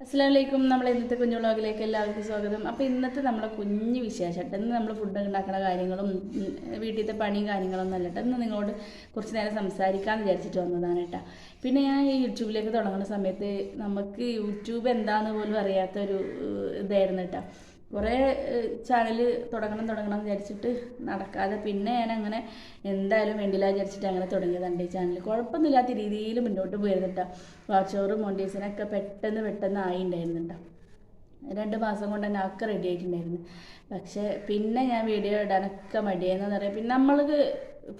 അസ്സാമലൈക്കും നമ്മൾ ഇന്നത്തെ കുഞ്ഞു വ്ളോഗിലേക്ക് എല്ലാവർക്കും സ്വാഗതം. അപ്പോൾ ഇന്നത്തെ നമ്മളെ കുഞ്ഞു വിശേഷം. ഇന്ന് നമ്മൾ ഫുഡ് ഉണ്ടാക്കുന്ന കാര്യങ്ങളും വീട്ടിലത്തെ പണിയും കാര്യങ്ങളൊന്നും അല്ല കേട്ടോ. ഇന്ന് നിങ്ങളോട് കുറച്ച് നേരം സംസാരിക്കാമെന്ന് വിചാരിച്ചിട്ട് വന്നതാണ് കേട്ടോ. പിന്നെ ഞാൻ ഈ യൂട്യൂബിലേക്ക് തുടങ്ങുന്ന സമയത്ത് നമുക്ക് യൂട്യൂബ് എന്താണെന്ന് പോലും അറിയാത്തൊരു ഇതായിരുന്നു കേട്ടോ. കുറേ ചാനൽ തുടങ്ങണം തുടങ്ങണം വിചാരിച്ചിട്ട് നടക്കാതെ പിന്നെ ഞാൻ അങ്ങനെ എന്തായാലും വേണ്ടില്ല വിചാരിച്ചിട്ട് അങ്ങനെ തുടങ്ങിയതാണ് ഈ ചാനൽ കുഴപ്പമൊന്നുമില്ലാത്ത രീതിയിൽ മുന്നോട്ട് പോയിരുന്നു കേട്ടോ വാച്ചോറും മോണ്ടീസിനൊക്കെ പെട്ടെന്ന് പെട്ടെന്ന് ആയി കേട്ടോ രണ്ട് മാസം കൊണ്ട് തന്നെ ഒക്കെ റെഡി ആയിട്ടുണ്ടായിരുന്നു. പക്ഷേ പിന്നെ ഞാൻ വീഡിയോ ഇടാനൊക്കെ എന്ന് പറയാം. പിന്നെ നമ്മൾക്ക്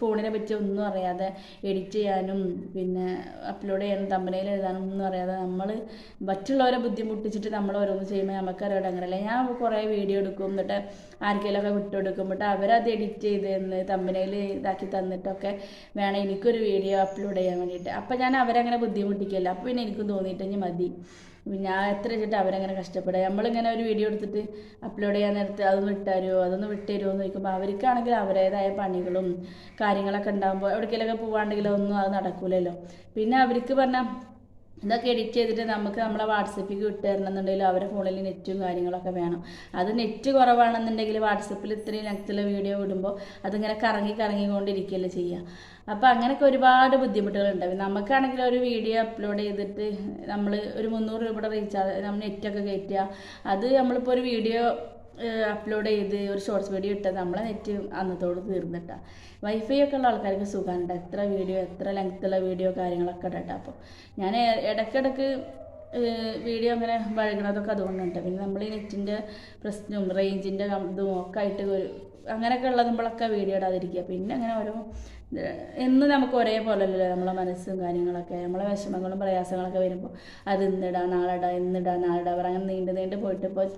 ഫോണിനെ പറ്റി ഒന്നും അറിയാതെ എഡിറ്റ് ചെയ്യാനും പിന്നെ അപ്ലോഡ് ചെയ്യാനും തമ്പനയിൽ എഴുതാനും ഒന്നും അറിയാതെ നമ്മൾ മറ്റുള്ളവരെ ബുദ്ധിമുട്ടിച്ചിട്ട് നമ്മൾ ഓരോന്ന് ചെയ്യുമ്പോൾ നമുക്കറിയാം അങ്ങനെയല്ല ഞാൻ കുറേ വീഡിയോ എടുക്കും. എന്നിട്ട് ആർക്കെങ്കിലുമൊക്കെ വിട്ടുകൊടുക്കുമ്പോട്ട് അവരത് എഡിറ്റ് ചെയ്ത് തന്ന് തമ്പനയിൽ ഇതാക്കി തന്നിട്ടൊക്കെ വേണം എനിക്കൊരു വീഡിയോ അപ്ലോഡ് ചെയ്യാൻ വേണ്ടിയിട്ട്. അപ്പം ഞാൻ അവരങ്ങനെ ബുദ്ധിമുട്ടിക്കില്ല അപ്പോൾ പിന്നെ എനിക്കും തോന്നിയിട്ടെങ്കിൽ മതി. ഞാൻ എത്ര വെച്ചിട്ട് അവരങ്ങനെ കഷ്ടപ്പെടുക നമ്മളിങ്ങനെ ഒരു വീഡിയോ എടുത്തിട്ട് അപ്ലോഡ് ചെയ്യാൻ നേരത്ത് അതൊന്ന് വിട്ടുതരുമോ അതൊന്ന് വിട്ടുതരുമോ എന്ന് ചോദിക്കുമ്പോൾ അവർക്കാണെങ്കിൽ അവരുടേതായ പണികളും കാര്യങ്ങളൊക്കെ ഉണ്ടാകുമ്പോൾ എവിടേക്കെങ്കിലൊക്കെ പോവാണ്ടെങ്കിലോ ഒന്നും അത് നടക്കൂലല്ലോ. പിന്നെ അവർക്ക് പറഞ്ഞാൽ ഇതൊക്കെ എഡിറ്റ് ചെയ്തിട്ട് നമുക്ക് നമ്മളെ വാട്സപ്പിൽ വിട്ടുതരണമെന്നുണ്ടെങ്കിൽ അവരുടെ ഫോണിൽ നെറ്റും കാര്യങ്ങളൊക്കെ വേണം. അത് നെറ്റ് കുറവാണെന്നുണ്ടെങ്കിൽ വാട്സപ്പിൽ ഇത്രയും ലെങ്ത്തിലെ വീഡിയോ വിടുമ്പോൾ അതിങ്ങനെ കറങ്ങി കറങ്ങിക്കൊണ്ടിരിക്കുകയല്ലേ ചെയ്യുക. അപ്പോൾ അങ്ങനെയൊക്കെ ഒരുപാട് ബുദ്ധിമുട്ടുകളുണ്ടാവും നമുക്കാണെങ്കിൽ ഒരു വീഡിയോ അപ്ലോഡ് ചെയ്തിട്ട് നമ്മൾ ഒരു മുന്നൂറ് രൂപയുടെ റീചാർജ് നമ്മൾ നെറ്റൊക്കെ കയറ്റുക. അത് നമ്മളിപ്പോൾ ഒരു വീഡിയോ അപ്ലോഡ് ചെയ്ത് ഒരു ഷോർട്സ് വീഡിയോ ഇട്ടത് നമ്മളെ നെറ്റ് അന്നത്തോട് തീർന്നിട്ടാ. വൈഫൈ ഒക്കെ ഉള്ള ആൾക്കാർക്ക് സുഖമുണ്ട് എത്ര വീഡിയോ എത്ര ലെങ്ത്തുള്ള വീഡിയോ കാര്യങ്ങളൊക്കെ ഇടട്ടെ. അപ്പോൾ ഞാൻ ഇടയ്ക്കിടയ്ക്ക് വീഡിയോ അങ്ങനെ വഴങ്ങണതൊക്കെ അതുകൊണ്ടുണ്ട്. പിന്നെ നമ്മൾ ഈ നെറ്റിന്റെ പ്രശ്നവും റേഞ്ചിന്റെ ഇതും ഒക്കെ ആയിട്ട് ഒരു അങ്ങനെയൊക്കെ ഉള്ളതുമ്പോഴൊക്കെ വീഡിയോ ഇടാതിരിക്കുക. പിന്നെ അങ്ങനെ ഓരോ എന്നും നമുക്ക് ഒരേപോലെ അല്ലല്ലോ. നമ്മളെ മനസ്സും കാര്യങ്ങളൊക്കെ നമ്മളെ വിഷമങ്ങളും പ്രയാസങ്ങളൊക്കെ വരുമ്പോൾ അത് ഇന്നിടാം നാളെ ഇടാം ഇന്നിടാം നാളെ ഇടാം അവർ അങ്ങനെ നീണ്ട് നീണ്ട് പോയിട്ട് ഇപ്പോൾ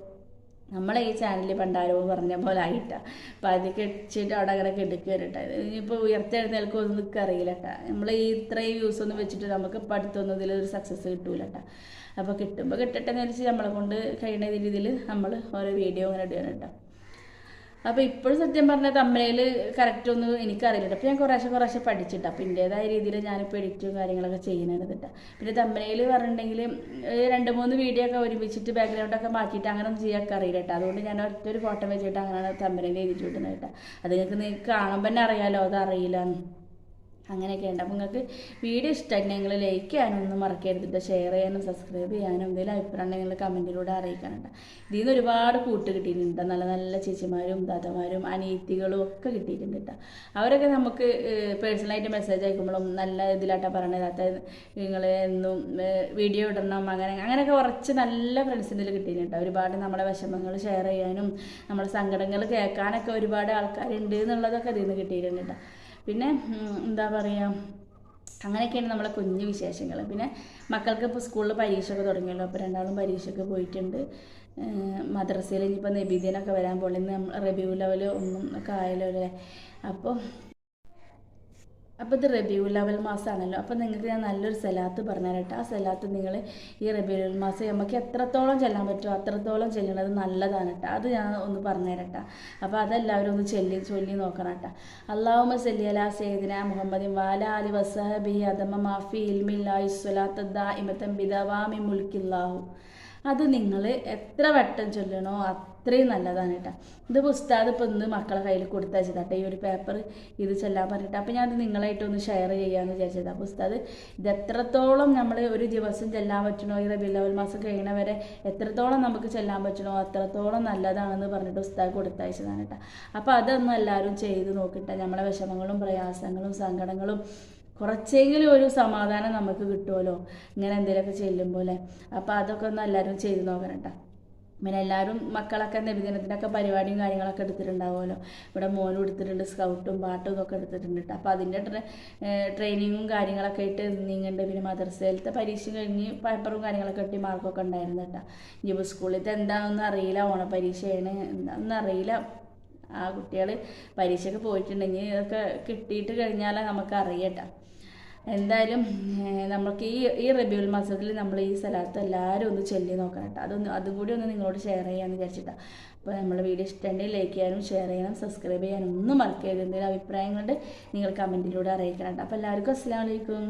നമ്മളെ ഈ ചാനലിൽ പണ്ടാരോ പറഞ്ഞ പോലെ ആയിട്ടാ. അപ്പം അത് കെട്ടിച്ചിട്ട് അവിടെ അങ്ങനെ കെടുക്കുക വരട്ടെ. ഇനിയിപ്പോൾ ഉയർത്തെഴുന്നേൽക്കും ഒന്നും നിൽക്കുക അറിയില്ല കേട്ടോ നമ്മൾ ഈ ഇത്രയും വ്യൂസ് ഒന്നും വെച്ചിട്ട് നമുക്ക് ഇപ്പം അടുത്തൊന്നും ഇതിൽ ഒരു സക്സസ് കിട്ടൂല കേട്ടോ അപ്പോൾ കിട്ടുമ്പോൾ കിട്ടട്ടെ എന്ന് വെച്ച് നമ്മളെ കൊണ്ട് കഴിയുന്ന രീതിയിൽ നമ്മൾ ഓരോ വീഡിയോ അങ്ങനെ ഇടുകയാണ് കേട്ടോ. അപ്പോൾ ഇപ്പോഴും സത്യം പറഞ്ഞാൽ തമ്മനയിൽ കറക്റ്റ് ഒന്നും എനിക്കറിയില്ല. അപ്പോൾ ഞാൻ കുറേശ്ശെ കുറേശ്ശെ പഠിച്ചിട്ട് അപ്പൊ എന്റേതായ രീതിയിൽ ഞാനിപ്പോൾ എഡിറ്റും കാര്യങ്ങളൊക്കെ ചെയ്യുന്നുണ്ട് പിന്നെ തമ്മനയിൽ പറഞ്ഞിട്ടുണ്ടെങ്കിൽ രണ്ട് മൂന്ന് വീഡിയോ ഒക്കെ ഒരുമിച്ചിട്ട് ബാക്ക്ഗ്രൗണ്ടൊക്കെ മാറ്റിയിട്ട് അങ്ങനെ ഒന്നും ചെയ്യാനൊക്കെ അറിയില്ല കേട്ടോ അതുകൊണ്ട് ഞാൻ ഒറ്റ ഒരു ഫോട്ടോ വെച്ചിട്ട് അങ്ങനെയാണ് തമ്മനയിൽ എഴുതിയിട്ട് വിട്ടുന്നത് കേട്ടോ അത് നിങ്ങൾക്ക് നിങ്ങൾക്ക് കാണുമ്പോൾ തന്നെ അറിയാലോ അത് അറിയില്ല അങ്ങനെയൊക്കെ ഉണ്ട്. അപ്പോൾ നിങ്ങൾക്ക് വീഡിയോ ഇഷ്ടമായിട്ട് നിങ്ങൾ ലൈക്ക് ചെയ്യാനൊന്നും മറക്കരുത് ഷെയർ ചെയ്യാനും സബ്സ്ക്രൈബ് ചെയ്യാനും എന്തെങ്കിലും അഭിപ്രായം നിങ്ങൾ കമന്റിലൂടെ അറിയിക്കാനുണ്ട് ഇതിൽ നിന്ന് ഒരുപാട് കൂട്ട് കിട്ടിയിട്ടുണ്ട് നല്ല നല്ല ചേച്ചിമാരും ദാദമാരും അനിയത്തികളും ഒക്കെ കിട്ടിയിട്ടുണ്ട് കേട്ടോ അവരൊക്കെ നമുക്ക് പേഴ്സണലായിട്ട് മെസ്സേജ് അയക്കുമ്പോഴും നല്ല ഇതിലായിട്ടാണ് പറയണത്. അതായത് നിങ്ങൾ എന്നും വീഡിയോ ഇടണം അങ്ങനെ അങ്ങനെയൊക്കെ കുറച്ച് നല്ല ഫ്രണ്ട്സിന്റെ കിട്ടിയിട്ടുണ്ട് ഒരുപാട് നമ്മളെ വിഷമങ്ങൾ ഷെയർ ചെയ്യാനും നമ്മുടെ സങ്കടങ്ങൾ കേൾക്കാനൊക്കെ ഒരുപാട് ആൾക്കാരുണ്ട് എന്നുള്ളതൊക്കെ ഇതിൽ നിന്ന് കിട്ടിയിട്ടുണ്ട് കേട്ടോ പിന്നെ എന്താ പറയുക അങ്ങനെയൊക്കെയാണ് നമ്മളെ കുഞ്ഞു വിശേഷങ്ങൾ പിന്നെ മക്കൾക്ക് ഇപ്പോൾ സ്കൂളിൽ പരീക്ഷയൊക്കെ തുടങ്ങിയല്ലോ അപ്പോൾ രണ്ടാളും പരീക്ഷയൊക്കെ പോയിട്ടുണ്ട്. മദ്രസയിൽ ഇനിയിപ്പോൾ നബീദിനൊക്കെ വരാൻ പോകുന്നത് ഇന്ന് റബീഉൽ ലെവൽ ഒന്നും ഒക്കെ ആയല്ലോ അല്ലേ? അപ്പോൾ അപ്പോൾ ഇത് റബിയുൽ അവൽ മാസമാണല്ലോ അപ്പോൾ നിങ്ങൾക്ക് ഞാൻ നല്ലൊരു സലാത്ത് പറഞ്ഞുതരട്ടെ ആ സലാത്ത് നിങ്ങൾ ഈ റബിയുൽ മാസം നമുക്ക് എത്രത്തോളം ചെല്ലാൻ പറ്റുമോ അത്രത്തോളം ചെല്ലണത് നല്ലതാണ് കേട്ടോ. അത് ഞാൻ ഒന്ന് പറഞ്ഞുതരട്ടെ അപ്പോൾ അതെല്ലാവരും ഒന്ന് ചൊല്ലി ചൊല്ലി നോക്കണം കേട്ടോ. അള്ളാഹുമ സല്ലി അലാ സയ്യിദിന മുഹമ്മദിൻ വാല അലി വസഹബി അദമ മാഫി ഇൽമില്ലാഹി ദാ ഇമത്തം ബിദവാമി മുൽക്കില്ലാഹു. അത് നിങ്ങൾ എത്ര വട്ടം ചൊല്ലണോ അത്രയും നല്ലതാണ് കേട്ടോ. ഇത് പുസ്തകം ഇപ്പോൾ ഇന്ന് മക്കളെ കയ്യിൽ കൊടുത്തയച്ചതാട്ടെ ഈ ഒരു പേപ്പർ ഇത് ചൊല്ലാൻ പറഞ്ഞിട്ട്. അപ്പോൾ ഞാനത് നിങ്ങളായിട്ടൊന്ന് ഷെയർ ചെയ്യാമെന്ന് വിചാരിച്ചത്. അപ്പോൾ പുസ്തകം ഇത് എത്രത്തോളം നമ്മൾ ഒരു ദിവസം ചെല്ലാൻ പറ്റണോ ഈ റബി ലെവൽ മാസം കഴിയണവരെ എത്രത്തോളം നമുക്ക് ചെല്ലാൻ പറ്റണോ അത്രത്തോളം നല്ലതാണെന്ന് പറഞ്ഞിട്ട് പുസ്തകം കൊടുത്തയച്ചതാണ് കേട്ടോ. അപ്പോൾ അതൊന്നും എല്ലാവരും ചെയ്ത് നോക്കിട്ടെ. നമ്മളെ വിഷമങ്ങളും പ്രയാസങ്ങളും സങ്കടങ്ങളും കുറച്ചെങ്കിലും ഒരു സമാധാനം നമുക്ക് കിട്ടുമല്ലോ ഇങ്ങനെ എന്തെങ്കിലുമൊക്കെ ചെല്ലുമ്പോൾ അല്ലേ? അപ്പോൾ അതൊക്കെ ഒന്ന് എല്ലാവരും ചെയ്ത് നോക്കണം പിന്നെ എല്ലാവരും മക്കളൊക്കെ നബിദിനത്തിനൊക്കെ പരിപാടിയും കാര്യങ്ങളൊക്കെ എടുത്തിട്ടുണ്ടാവുമല്ലോ. ഇവിടെ മോനും എടുത്തിട്ടുണ്ട് സ്കൗട്ടും പാട്ടും ഇതൊക്കെ എടുത്തിട്ടുണ്ട് കേട്ടോ അപ്പോൾ അതിന്റെ ട്രെയിനിങ്ങും കാര്യങ്ങളൊക്കെ ആയിട്ട് നീങ്ങുന്നുണ്ട് പിന്നെ മദർസയിലത്തെ പരീക്ഷ കഴിഞ്ഞ് പേപ്പറും കാര്യങ്ങളൊക്കെ കിട്ടി മാർക്കൊക്കെ ഉണ്ടായിരുന്നു കേട്ടോ ഇനിയിപ്പോൾ സ്കൂളിലത്തെ എന്താണെന്ന് അറിയില്ല. ഓണപരീക്ഷയാണ്. എന്താണെന്ന് അറിയില്ല. ആ കുട്ടികൾ പരീക്ഷയ്ക്ക് പോയിട്ടുണ്ടെങ്കിൽ ഇതൊക്കെ കിട്ടിയിട്ട് കഴിഞ്ഞാലേ നമുക്ക് അറിയട്ടോ എന്തായാലും നമുക്ക് ഈ ഈ റബിയുൽ മാസത്തിൽ നമ്മൾ ഈ സ്ഥലത്ത് എല്ലാവരും ഒന്ന് ചൊല്ലി നോക്കണം കേട്ടോ. അതൊന്ന് അതും കൂടി ഒന്ന് നിങ്ങളോട് ഷെയർ ചെയ്യാമെന്ന് വിചാരിച്ചിട്ടാണ് അപ്പോൾ നമ്മുടെ വീഡിയോ ഇഷ്ടമുണ്ടെങ്കിൽ ലൈക്ക് ചെയ്യാനും ഷെയർ ചെയ്യാനും സബ്സ്ക്രൈബ് ചെയ്യാനും ഒന്നും മറക്കരുത്. എന്തെങ്കിലും അഭിപ്രായങ്ങളുണ്ട് നിങ്ങൾ കമന്റിലൂടെ അറിയിക്കണം കേട്ടോ. അപ്പോൾ എല്ലാവർക്കും അസ്സാം വലൈക്കും